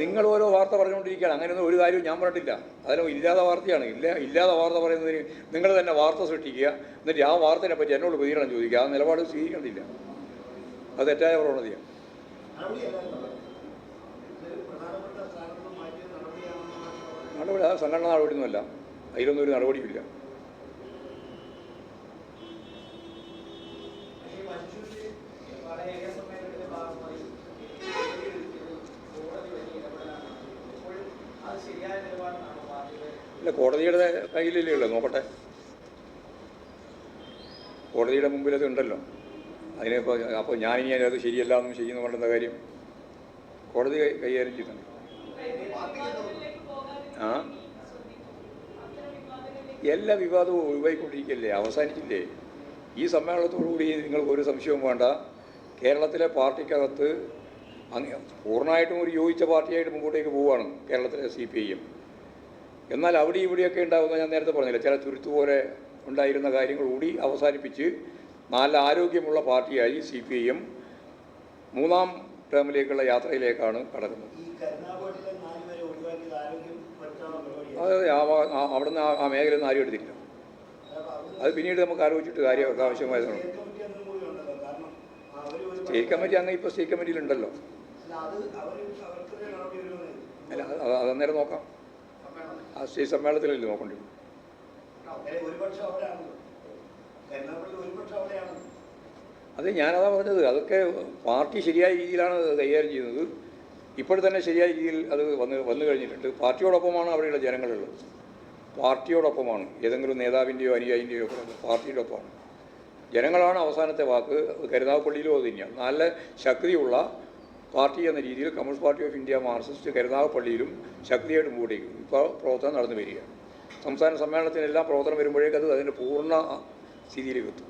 നിങ്ങൾ ഓരോ വാർത്ത പറഞ്ഞുകൊണ്ടിരിക്കുകയാണ്. അങ്ങനെയൊന്നും ഒരു കാര്യവും ഞാൻ പറഞ്ഞിട്ടില്ല. അതിന് ഇല്ലാതെ വാർത്തയാണ്. ഇല്ല ഇല്ലാതെ വാർത്ത പറയുന്നതിന് നിങ്ങൾ തന്നെ വാർത്ത സൃഷ്ടിക്കുക. എന്നിട്ട് ആ വാർത്തയെ പറ്റി എന്നോട് പ്രതികരണം ചോദിക്കുക. ആ നിലപാട് സ്വീകരിക്കേണ്ടില്ല അത് തെറ്റായ പ്രവണതയാണ്. നടപടി ആ സംഘടന നടപടിയൊന്നുമല്ല. അതിലൊന്നും ഒരു നടപടിയില്ല ഈ പാർട്ടിയുടെ കോടതിയുടെ കയ്യിലല്ലേ ഉള്ളൂ? നോക്കട്ടെ. കോടതിയുടെ മുമ്പിൽ അത് ഉണ്ടല്ലോ. അതിനിപ്പോൾ അപ്പോൾ ഞാനിനി അത് ശരിയല്ല എന്നും ശരിയെന്ന് പറയുന്ന കാര്യം കോടതി കൈകാര്യം ചെയ്യുന്നുണ്ട്. ആ? എല്ലാ വിവാദവും ഒഴിവായിക്കൊണ്ടിരിക്കല്ലേ? അവസാനിക്കില്ലേ? ഈ സമ്മേളനത്തോടുകൂടി നിങ്ങൾക്ക് ഒരു സംശയവും വേണ്ട. കേരളത്തിലെ പാർട്ടിക്കകത്ത് അങ്ങ് പൂർണമായിട്ടും ഒരു യോജിച്ച പാർട്ടിയായിട്ട് മുമ്പോട്ടേക്ക് പോവുകയാണ് കേരളത്തിലെ സി പി ഐ എം. എന്നാൽ അവിടെ ഇവിടെയൊക്കെ ഉണ്ടാകുന്ന ഞാൻ നേരത്തെ പറഞ്ഞില്ല ചില തുരുത്തുപോലെ ഉണ്ടായിരുന്ന കാര്യങ്ങൾ കൂടി അവസാനിപ്പിച്ച് നല്ല ആരോഗ്യമുള്ള പാർട്ടിയായി സി പി ഐ എം മൂന്നാം ടേമിലേക്കുള്ള യാത്രയിലേക്കാണ് കടക്കുന്നത് അത് ആ ഭാ- ആ- അവിടുന്ന് ആ- ആ മേഖലയിൽ നിന്ന് ആരും എടുത്തില്ല അത് പിന്നീട് നമുക്ക് ആലോചിച്ചിട്ട് കാര്യം ആവശ്യമായതാണ്. സ്റ്റേറ്റ് കമ്മിറ്റി അങ്ങ് ഇപ്പോൾ സ്റ്റേറ്റ് കമ്മിറ്റിയിലുണ്ടല്ലോ. അല്ല, അത് അവർ അവർക്കൊരു നടപടി വരുമെന്ന് അല്ല അത് അത് അന്നേരം നോക്കാം. ആ സ്റ്റേറ്റ് സമ്മേളനത്തിലല്ലേ നോക്കേണ്ടി. അത് ഞാനതാ പറഞ്ഞത് അതൊക്കെ പാർട്ടി ശരിയായ രീതിയിലാണ് കൈകാര്യം ചെയ്യുന്നത്. ഇപ്പോഴും തന്നെ ശരിയായ രീതിയിൽ അത് വന്ന് വന്നു കഴിഞ്ഞിട്ടുണ്ട്. പാർട്ടിയോടൊപ്പമാണ് അവിടെയുള്ള ജനങ്ങളുള്ളത്. പാർട്ടിയോടൊപ്പമാണ്. ഏതെങ്കിലും നേതാവിന്റെയോ അനുയായിന്റെയോ ഒക്കെ പാർട്ടിയുടെ ഒപ്പമാണ് ജനങ്ങളാണ് അവസാനത്തെ വാക്ക്. കരുനാഗപ്പള്ളിയിലും അത് തന്നെയാണ്. നല്ല ശക്തിയുള്ള പാർട്ടി എന്ന രീതിയിൽ Communist Party of India Marxist കരുനാഗപ്പള്ളിയിലും ശക്തിയായിട്ട് കൂടി ഇപ്പോൾ പ്രവർത്തനം നടന്നു വരികയാണ്. സംസ്ഥാന സമ്മേളനത്തിനെല്ലാം പ്രവർത്തനം വരുമ്പോഴേക്കത് അത് അതിന്റെ പൂർണ സ്ഥിതിയിലേക്ക് എത്തും.